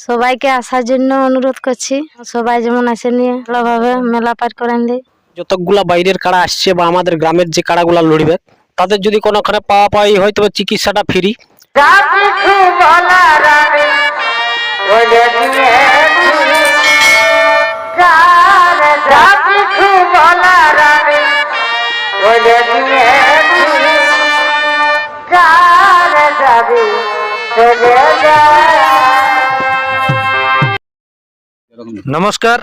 সবাইকে আসার জন্য অনুরোধ করছি। সবাই যেমন আসে নিয়ে ভালোভাবে মেলা পার করেন দিই যতগুলা বাইরের কাড়া আসছে বা আমাদের গ্রামের যে কাড়াগুলা লড়বে তাদের যদি কোনোখানে পাওয়া পাই হয় তবে চিকিৎসাটা ফ্রি। নমস্কার,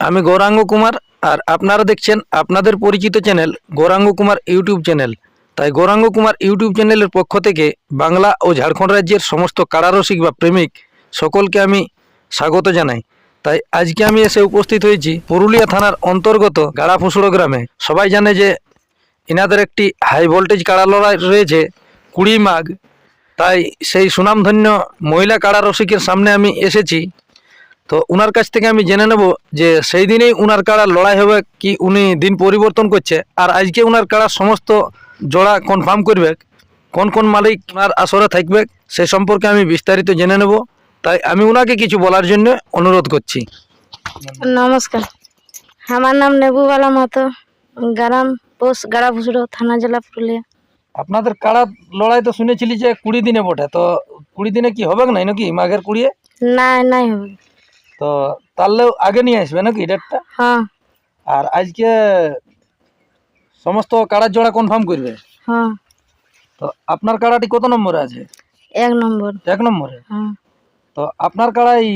আমি গৌরাঙ্গ কুমার আর আপনারা দেখছেন আপনাদের পরিচিত channel Gouranga Kumar YouTube channel. তাই গৌরাঙ্গ কুমার ইউটিউব চ্যানেলের পক্ষ থেকে বাংলা ও ঝাড়খণ্ড রাজ্যের সমস্ত কারারসিক বা প্রেমিক সকলকে আমি স্বাগত জানাই। তাই আজকে আমি এসে উপস্থিত হয়েছি পুরুলিয়া থানার অন্তর্গত গাড়াফুসুড়ো গ্রামে। সবাই জানে যে এনাদের একটি হাই ভোল্টেজ কাড়া লড়াই রয়েছে, কুড়ি মাঘ। তাই সেই সুনামধন্য মহিলা কাড়া রসিকের সামনে আমি এসেছি। তো উনার কাছ থেকে আমি জেনে নেব যে সেই দিনেই উনার কাড়া লড়াই হবে কি উনি দিন পরিবর্তন করছে। আর আজকে উনার কাড়া সমস্ত জোড়া কনফার্ম করবে কোন কোন মালিক উনার আসরে থাকবে সে সম্পর্কে আমি বিস্তারিত জেনে নেব। তাই আমি উনাকে কিছু বলার জন্য অনুরোধ করছি। নমস্কার। আমার নাম নেবুবালা মাতো গ্রাম পোস্ট গাড়াভুসড়ো থানা জেলা পুরুলিয়া। আপনাদের কাড়া লড়াই তো শুনেছিলি যে কুড়ি দিনে বটে তো কুড়ি দিনে কি হবে নাই নাকি? মাঘের কুড়িয়ে? নাই নাই হবে। তো তাহলে আগে নিয়ে আসবে নাকি ডেটটা হ্যাঁ। আর আজকে সমস্ত কাড়ার জোড়া কনফার্ম করবে? হ্যাঁ। তো আপনার কাড়াটি কত নম্বরে আছে? এক নম্বর। এক নম্বরে? হ্যাঁ। তো আপনার কাড়াই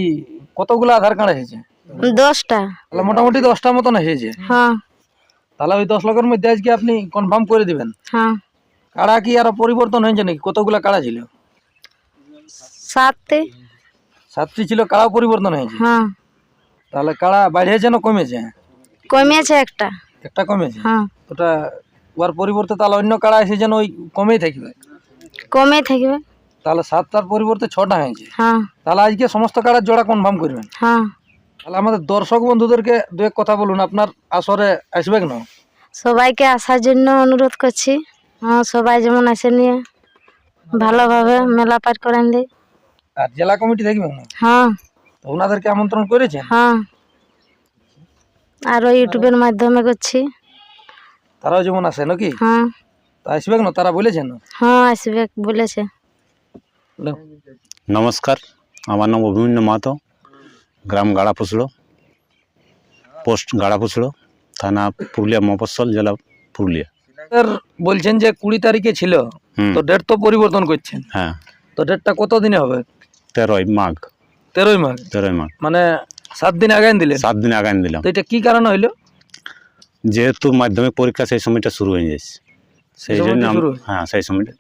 কতগুলো আধার কার্ড এসেছে দশটা। তাহলে মোটামুটি দশটার মতন এসেছে হ্যাঁ। তাহলে ওই দশ লোকের মধ্যে আজকে আপনি কনফার্ম করে দিবেন। হ্যাঁ। কাড়া কি আরও পরিবর্তন হয়েছে নাকি? কতগুলো কাড়া ছিল? সাতটি। সাতটি ছিল কাড়াও পরিবর্তন হয়েছে। হ্যাঁ। তাহলে কাড়া বাড়িয়েছে না কমেছে? কমেছে একটা। একটা কমেছে? হ্যাঁ। ওটা ওর পরিবর্তে তাহলে অন্য কাড়া এসে যেন ওই কমেই থাকবে। কমে থাকবে। তাহলে সাতটার পরিবর্তে ছটা হয়েছে। হ্যাঁ। তাহলে আজকে সমস্ত কাড়ার জোড়া কনফার্ম করবেন। হ্যাঁ। তাহলে আমাদের দর্শক বন্ধুদেরকে দু এক কথা বলুন আপনার আসরে আসবে না সবাইকে আসার জন্য অনুরোধ করছি। হ্যাঁ সবাই যেমন আসে নিয়ে ভালোভাবে মেলা পার করেন দিই আর জেলা কমিটি থাকবে না হ্যাঁ। তো ওনাদেরকে আমন্ত্রণ করেছেন? হ্যাঁ। আরও ইউটিউবের মাধ্যমে করছি। তারাও যেমন আসে নাকি? হ্যাঁ। তা আসবে না তারা বলেছেন? হ্যাঁ আসবে বলেছে। নমস্কার আমার নাম অভিমন্যু মাহাতো গ্রাম গাড়াপুসড়ো পোস্ট গাড়াপুসড়ো থানা পুরুলিয়া মফস্বল জেলা পুরুলিয়া। স্যার বলছেন যে কুড়ি তারিখে ছিল তো ডেট তো পরিবর্তন করছেন। হ্যাঁ। তো ডেটটা কত দিনে হবে? তেরোই মাঘ। তেরোই মাঘ? তেরোই মাঘ। মানে সাত দিন আগে দিলেন সাত দিন আগাম দিলাম তো এটা কি কারণে হইল? যেহেতু মাধ্যমিক পরীক্ষা সেই সময়টা শুরু হয়ে যাচ্ছে সেই সেই জন্য সময়টা আম- শুরু? হ্যাঁ সেই সময়টা।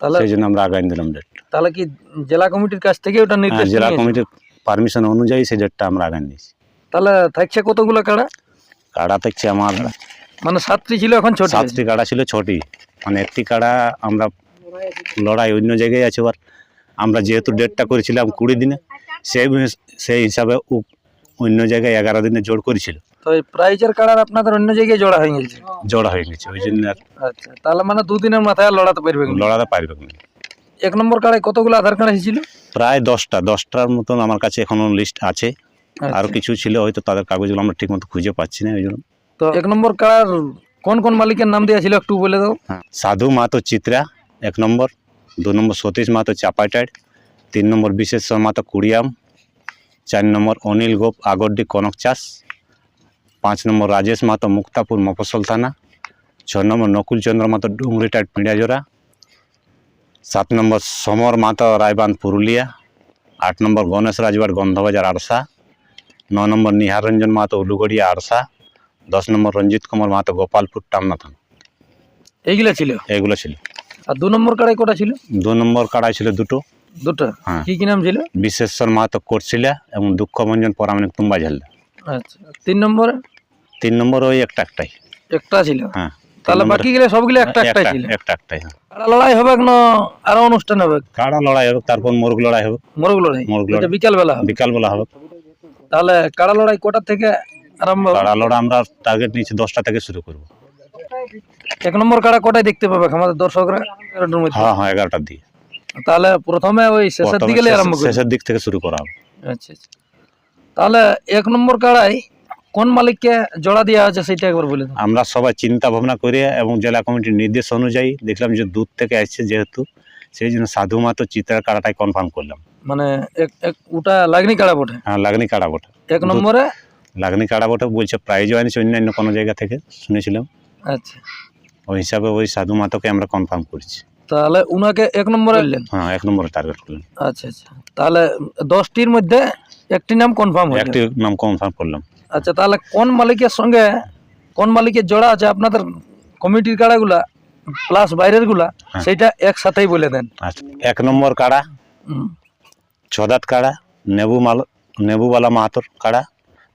তাহলে সেই জন্য আমরা আগাম দিলাম ডেট তাহলে কি জেলা কমিটির কাছ থেকে ওটা হ্যাঁ নির্দেশ জেলা নিয়েছে? কমিটির পারমিশন অনুযায়ী সেই ডেটটা আমরা আগাম দিয়েছি তাহলে থাকছে কতগুলো কাড়া? কাড়া থাকছে আমার মানে সাতটি ছিল এখন ছোট। সাতটি কাড়া ছিল ছটি। মানে একটি কাড়া আমরা লড়াই অন্য জায়গায় আছে আর আমরা যেহেতু ডেটটা করেছিলাম কুড়ি দিনে সেই সেই হিসাবে অন্য জায়গায় এগারো দিনে জোর করেছিল। তো এই প্রাইজের আপনাদের অন্য জায়গায় জোড়া হয়ে গেছে? জোড়া হয়ে গেছে ওই জন্য আর আচ্ছা তাহলে মানে দুদিনের মাথায় লড়াতে পারবে লড়াতে পারবে না এক নম্বর কাড়ায় কতগুলো আধার কার্ড এসেছিল? প্রায় দশটা দশটার মতন আমার কাছে এখনও লিস্ট আছে। আচ্ছা। আরও কিছু ছিল হয়তো তাদের কাগজগুলো আমরা ঠিক মতো খুঁজে পাচ্ছি না ওই জন্য। তো এক নম্বর কাড়ার কোন কোন মালিকের নাম দেওয়া ছিল একটু বলে দাও। হ্যাঁ সাধু মাহাতো চিত্রা এক নম্বর। দু নম্বর সতীশ মাহাতো চাপাটাইড তিন নম্বর বিশেশ্বর মাহাতো কুড়িয়াম চার নম্বর অনিল গোপ আগরডি কনক চাষ পাঁচ নম্বর রাজেশ মাহাতো মুক্তাপুর মফসল থানা ছ নম্বর নকুল চন্দ্র মাহাতো ডুংরিটাইড পিঁড়াজোড়া সাত নম্বর সমর মাহাতো রায়বান পুরুলিয়া আট নম্বর গণেশ রাজবাড় গন্ধবাজার আরসা ন নম্বর নিহার রঞ্জন মাহাতো উলুগড়িয়া আরসা দশ নম্বর রঞ্জিত কুমার মাহাতো গোপালপুর টামনা থানা এইগুলা ছিল? এগুলো ছিল। আর দু নম্বর কাড়ায় কটা ছিল? দু নম্বর কাড়াই ছিল দুটো। দুটো? হ্যাঁ। কি কি নাম ছিল? বিশ্বেশ্বর মাহাতো করছিলা এবং দুঃখভঞ্জন পরামানিক তুম্বা ঝালদা আচ্ছা তিন নম্বরে? তিন নম্বর ওই একটা একটাই। একটা ছিল? হ্যাঁ তাহলে বাকি গেলে সবগুলো একটা একটা একটা ছিল। একটা একটাই হ্যাঁ। কাড়া লড়াই হবে না আরও অনুষ্ঠান হবে কাড়া লড়াই হবে তারপর মোরগ লড়াই হবে মোরগ লড়াই? মোরগ লড়াই। বিকাল বেলা হবে। বিকালবেলা হবে। তাহলে কাড়া লড়াই কটা থেকে আরম্ভ কাড়া লড়া আমরা টার্গেট নিয়েছি দশটা থেকে শুরু করব। এক নম্বর কাড়া কটায় দেখতে পাবে? আমাদের দর্শকরা এগারোটার মধ্যে। হ্যাঁ হ্যাঁ এগারোটার দিকে। তাহলে প্রথমে ওই শেষের দিকে আরম্ভ শেষের দিক থেকে শুরু করা হবে। আচ্ছা আচ্ছা। তাহলে এক নম্বর কাড়াই কোন মালিককে জোড়া দেওয়া আছে সেটা একবার বলে আমরা সবাই চিন্তা ভাবনা করে এবং জেলা কমিটির নির্দেশ অনুযায়ী দেখলাম যে দূর থেকে আসছে যেহেতু সেই জন্য সাধু মাতো চিত্রার কাড়াটাই কনফার্ম করলাম। মানে এক এক ওটা লাগনি কাড়া বটে? হ্যাঁ লাগনি কাড়া বটে। এক নম্বরে? লাগনি কাড়া বটে বলছে প্রাইজও আনিছে অন্যান্য কোনো জায়গা থেকে শুনেছিলাম। আচ্ছা। ওই হিসাবে ওই সাধু মাতোকে আমরা কনফার্ম করছি। তাহলে উনাকে এক নম্বরে নিলেন হ্যাঁ এক নম্বরে টার্গেট করলেন। আচ্ছা আচ্ছা। তাহলে দশটির মধ্যে একটি নাম কনফার্ম হয়ে একটি নাম কনফার্ম করলাম। আচ্ছা তাহলে কোন মালিকের সঙ্গে কোন মালিকের জোড়া আছে আপনাদের কমিটির কাড়াগুলা প্লাস বাইরেরগুলা হ্যাঁ। সেটা একসাথেই বলে দেন। আচ্ছা এক নম্বর কাড়া ছদাত কাড়া নেবু মাল নেবুওয়ালা মাহাতোর কাড়া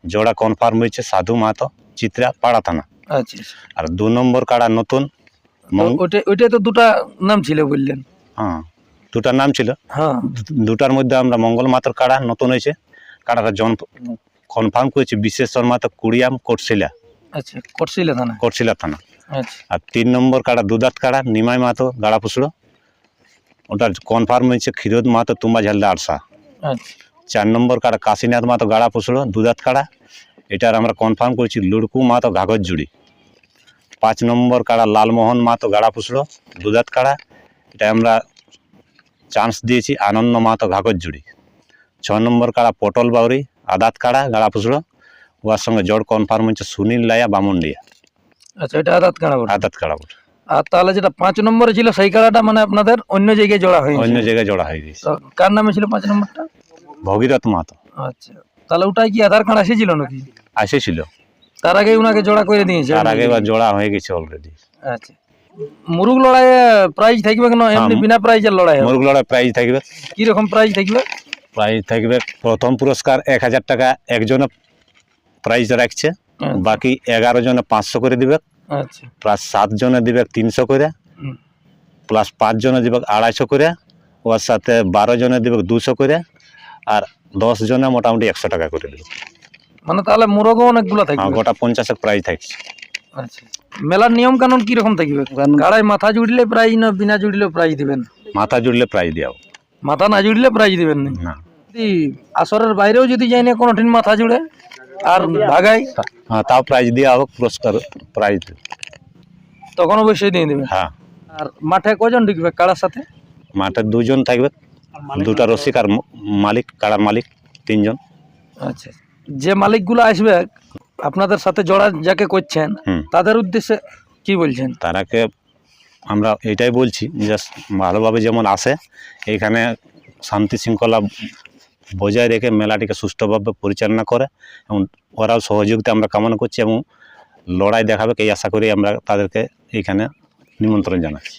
জোড়া কনফার্ম হয়েছে সাধু মাহাতো চিত্রা পাড়া থানা। আচ্ছা আচ্ছা। আর দু নম্বর কাড়া নতুন? তো ওইটা তো দুটা নাম ছিল বললেন। হ্যাঁ দুটার নাম ছিল। হ্যাঁ। দুটার মধ্যে আমরা মঙ্গল মাতর কাড়া নতুন হয়েছে। কাড়াটা জন কনফার্ম করেছে বিশেষ শর্মা তো কুড়িয়াম কোটশিলা। আচ্ছা করছিলে থানা। কোটশিলা থানা। আচ্ছা। আর তিন নম্বর কাড়া দুদাত কাড়া নিমাই মাতো গাড়া পুসড়ো ওটা কনফার্ম হয়েছে ক্ষীরোদ মাতো তুম্বা ঝালদা আরসা। আচ্ছা। চার নম্বর কাড়া কাশীনাথ মাতো গাড়া পুসড়ো দুদাত কাড়া। এটার আমরা কনফার্ম করেছি লুড়কু মাতো কাগজ জুড়ি। পাঁচ নম্বর কাড়া লালমোহন মাতো গাড়া পুসড়ো দুদাত কাড়া। এটা আমরা চান্স দিয়েছি আনন্দ মাতো কাগজ জুড়ি। ছ নম্বর কাড়া পটল বাউরি আদাত কাড়া গাড়া পুসড়ো ওর সঙ্গে জোড় কনফার্ম হচ্ছে সুনীল লাইয়া বামুন্ডিয়া। আচ্ছা এটা আদাত কাড়া। আদাত কাড়া। আর তাহলে যেটা পাঁচ নম্বরে ছিল সেই কাড়াটা মানে আপনাদের অন্য জায়গায় জোড়া হয়েছে অন্য জায়গায় জোড়া হয়ে গেছে। কার নামে ছিল পাঁচ নম্বরটা? ভগীরথ মাতো। আচ্ছা তাহলে ওটাই কি আধার কার্ড এসেছিল নাকি? আসেছিল। তার আগে উনাকে জোড়া করে দিয়েছে তার আগে এবার জোড়া হয়ে গেছে অলরেডি আচ্ছা। মুরুগ লড়াইয়ে প্রাইজ থাকবে এমনি হ্যাঁ। বিনা প্রাইজের লড়াই মুরগ লড়াই প্রাইজ থাকবে। কি রকম প্রাইজ থাকবে? প্রাইজ থাকবে প্রথম পুরস্কার এক হাজার টাকা একজনে প্রাইজ রাখছে আচ্ছা। বাকি এগারো জনে পাঁচশো করে দিবে। আচ্ছা। প্লাস সাত জনে দিবে তিনশো করে। প্লাস পাঁচ জনে দিবে আড়াইশো করে। ওর সাথে বারো জনে দিবে দুশো করে। আর দশ জনে মোটামুটি একশো টাকা করে দিবে। মানে তাহলে মুরগও অনেকগুলো হ্যাঁ, থাকবে। গোটা পঞ্চাশের প্রাইজ থাকছে। আচ্ছা। মেলার নিয়ম কানুন কি রকম থাকবে গাড়ায় মাথা জুড়লে প্রাইজ না বিনা জুড়লে প্রাইজ দিবেন? মাথা জুড়লে প্রাইজ দেওয়া। মাথা না জুড়লে প্রাইজ দিবেন না? না। যদি আসরের বাইরেও যদি যাই না কোনো ঠিন মাথা জুড়ে আর ভাগাই হ্যাঁ তাও প্রাইজ দেওয়া হোক পুরস্কার প্রাইজ। তখন অবশ্যই দিয়ে দেবেন। হ্যাঁ। আর মাঠে কজন ঢুকবে কাড়ার সাথে? মাঠে দুজন থাকবে। দুটা রসিক আর মালিক কাড়ার মালিক তিনজন। আচ্ছা। যে মালিকগুলো আসবে আপনাদের সাথে জড়া যাকে করছেন হুম তাদের উদ্দেশ্যে কি বলছেন তারাকে আমরা এটাই বলছি যে ভালোভাবে যেমন আসে এইখানে শান্তি শৃঙ্খলা বজায় রেখে মেলাটিকে সুষ্ঠুভাবে পরিচালনা করে এবং ওরাও সহযোগিতা আমরা কামনা করছি এবং লড়াই দেখাবে এই আশা করি আমরা তাদেরকে এইখানে নিমন্ত্রণ জানাচ্ছি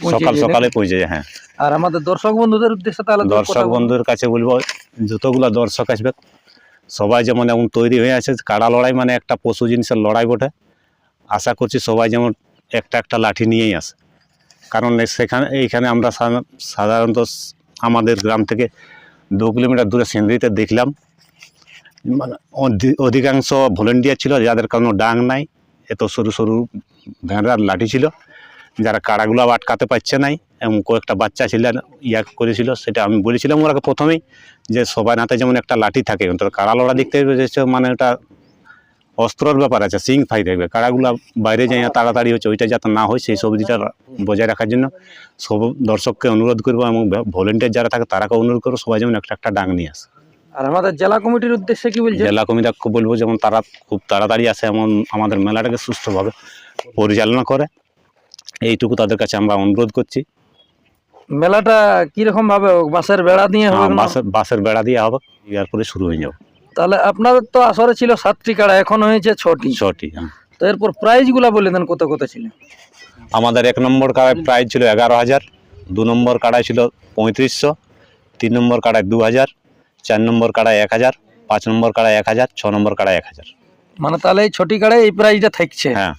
পৌঁছে সকাল গেলে? সকালে পৌঁছে যায় হ্যাঁ আর আমাদের দর্শক বন্ধুদের উদ্দেশ্যে তাহলে দর্শক বলুন। বন্ধুর কাছে বলব যতগুলো দর্শক আসবে সবাই যেমন এমন তৈরি হয়ে আছে, কাড়া লড়াই মানে একটা পশু জিনিসের লড়াই বটে। আশা করছি সবাই যেমন একটা একটা লাঠি নিয়েই আসে। কারণ সেখানে, এইখানে আমরা সাধারণত আমাদের গ্রাম থেকে দু কিলোমিটার দূরে সিন্দ্রিতে দেখলাম। মানে অধি- অধিকাংশ ভলেন্টিয়ার ছিল, যাদের কোনো ডাং নাই, এত সরু সরু ভেড়ার লাঠি ছিল। যারা কাড়াগুলো আটকাতে পারছে নাই এবং কয়েকটা বাচ্চা ছিল ইয়া করেছিল সেটা আমি বলেছিলাম ওরা প্রথমেই যে সবার হাতে যেমন একটা লাঠি থাকে তো কাড়া লড়া দেখতে মানে ওটা অস্ত্রর ব্যাপার আছে সিং ফাই থাকবে কাড়াগুলা বাইরে যাই তাড়াতাড়ি হচ্ছে ওইটা যাতে না হয় সেই সবজিটা বজায় রাখার জন্য সব দর্শককে অনুরোধ করব এবং ভলেন্টিয়ার যারা থাকে তারাকে অনুরোধ করব সবাই যেমন একটা একটা ডাং নিয়ে আসে। আর আমাদের জেলা কমিটির উদ্দেশ্যে কি বলছেন? জেলা কমিটাকে বলব যেমন তারা খুব তাড়াতাড়ি আসে এমন আমাদের মেলাটাকে সুস্থভাবে পরিচালনা করে। এইটুকু তাদের কাছে আমরা অনুরোধ করছি মেলাটা কীরকম ভাবে হোক? বাঁশের বেড়া দিয়ে হবে হ্যাঁ? বাসের বাসের বেড়া দিয়ে হবে এরপরে শুরু হয়ে যাবে তাহলে আপনাদের তো আসরে ছিল সাতটি কাড়া এখন হয়েছে ছটি ছটি হ্যাঁ। তো এরপর প্রাইজগুলা বলে দেন কত কত ছিল আমাদের এক নম্বর কাড়ায় প্রাইজ ছিল এগারো হাজার দু নম্বর কাড়ায় ছিল পঁয়ত্রিশশো তিন নম্বর কাড়ায় দু হাজার চার নম্বর কাড়ায় এক হাজার পাঁচ নম্বর কাড়ায় এক হাজার ছ নম্বর কাড়ায় এক হাজার মানে তাহলে এই ছটি কাড়ায় এই প্রাইজটা থাকছে হ্যাঁ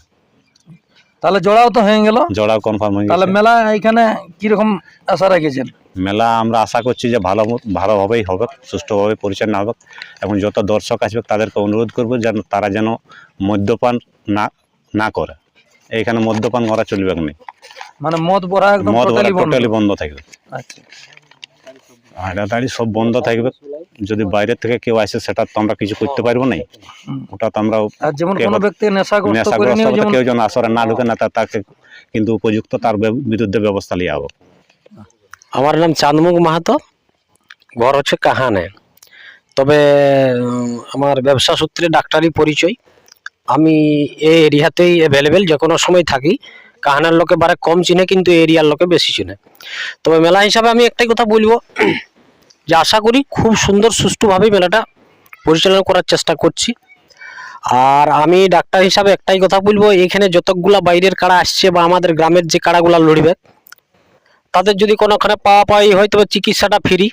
তাহলে জোড়াও তো হয়ে গেল। জোড়াও কনফার্ম হয়ে তাহলে মেলা এখানে কীরকম আশা রেখেছেন? মেলা আমরা আশা করছি যে ভালো ভালোভাবেই হবে সুষ্ঠুভাবে পরিচালনা হবে এবং যত দর্শক আসবে তাদেরকে অনুরোধ করব যেন তারা যেন মদ্যপান না না করে। এইখানে মদ্যপান করা চলবে না মানে মদ ভরা একদম মদ বন্ধ। টোটালি বন্ধ থাকবে। আচ্ছা। সব বন্ধ থাকবে। যদি বাইরে থেকে কেউ আসে সেটা তো আমরা কিছু করতে পারব না। ওটা তো আমরা যেমন কোনো ব্যক্তি নেশাগ্রস্ত নিয়ে কেউ যেন আসরে না ঢুকে না তাকে কিন্তু উপযুক্ত তার বিরুদ্ধে ব্যবস্থা লিয়া হবে আমার নাম চাঁদমুখ মাহাতো ঘর হচ্ছে কাহানে। তবে আমার ব্যবসা সূত্রে ডাক্তারি পরিচয়। আমি এই এরিয়াতেই অ্যাভেলেবেল যে কোনো সময় থাকি। কাহানার লোকে বারে কম চিনে কিন্তু এরিয়ার লোকে বেশি চিনে। তবে মেলা হিসাবে আমি একটাই কথা বলব যে আশা করি খুব সুন্দর, সুষ্ঠুভাবে মেলাটা পরিচালনা করার চেষ্টা করছি। আর আমি ডাক্তার হিসাবে একটাই কথা বলব, এখানে যতগুলা বাইরের কাড়া আসছে বা আমাদের গ্রামের যে কাড়াগুলা লড়বে, তাদের যদি কোনোখানে পাওয়া পাই হয় চিকিৎসাটা ফ্রি।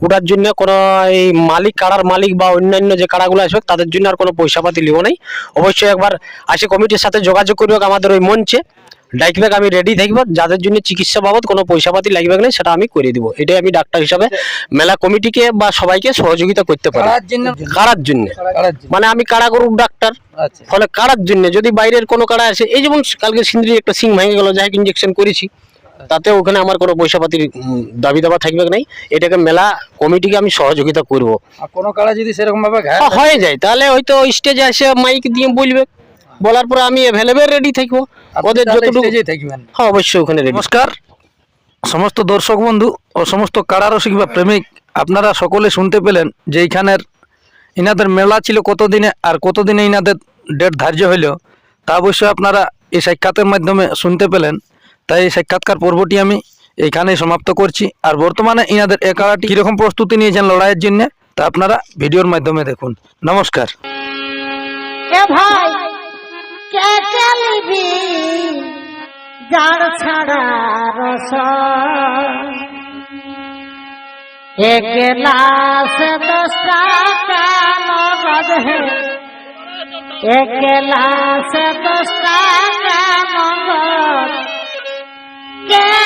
ওটার জন্য কোনো এই মালিক, কাড়ার মালিক বা অন্যান্য যে কাড়াগুলো আসবে, তাদের জন্য আর কোনো পয়সা পাতি লিব নাই। অবশ্যই একবার আসে কমিটির সাথে যোগাযোগ করবে আমাদের ওই মঞ্চে। ডাইকবে আমি রেডি থাকব যাদের জন্য চিকিৎসা বাবদ কোনো পয়সা পাতি লাগবে না সেটা আমি করে দিব। এটাই আমি ডাক্তার হিসাবে মেলা কমিটিকে বা সবাইকে সহযোগিতা করতে পারি। কারার জন্য? মানে আমি কারা করুক ডাক্তার? আচ্ছা। ফলে কারার জন্য যদি বাইরের কোনো কারা আসে এই যেমন কালকে সিন্দ্রির একটা সিং ভেঙে গেল যাই ইঞ্জেকশন করেছি তাতে ওখানে আমার কোনো পয়সা পাতির দাবি দাবা থাকবে নাই এটাকে মেলা কমিটিকে আমি সহযোগিতা করব। কোনো কারা যদি সেরকম ভাবে হয়ে যায়। তাহলে হয়তো স্টেজে এসে মাইক দিয়ে বলবে। বলার পরে আমি অ্যাভেলেবেল রেডি থাকব। ওদের যতটুকু থাকবেন। হ্যাঁ অবশ্যই ওখানে রেডি নমস্কার। সমস্ত দর্শক বন্ধু ও সমস্ত কারারসিক বা প্রেমিক আপনারা সকলে শুনতে পেলেন যে এইখানের ইনাদের মেলা ছিল কতদিনে আর কতদিনে ইনাদের ডেট ধার্য হইল। তা অবশ্যই আপনারা এই সাক্ষাতের মাধ্যমে শুনতে পেলেন। তাই এই সাক্ষাৎকার পর্বটি আমি এইখানেই সমাপ্ত করছি। আর বর্তমানে ইনাদের এ কারাটি কীরকম প্রস্তুতি নিয়েছেন লড়াইয়ের জন্য তা আপনারা ভিডিওর মাধ্যমে দেখুন। নমস্কার। যার ছাড়া রস। এক গ্লাস দশটা কাল বধে। এক গ্লাস দশটা কাল কে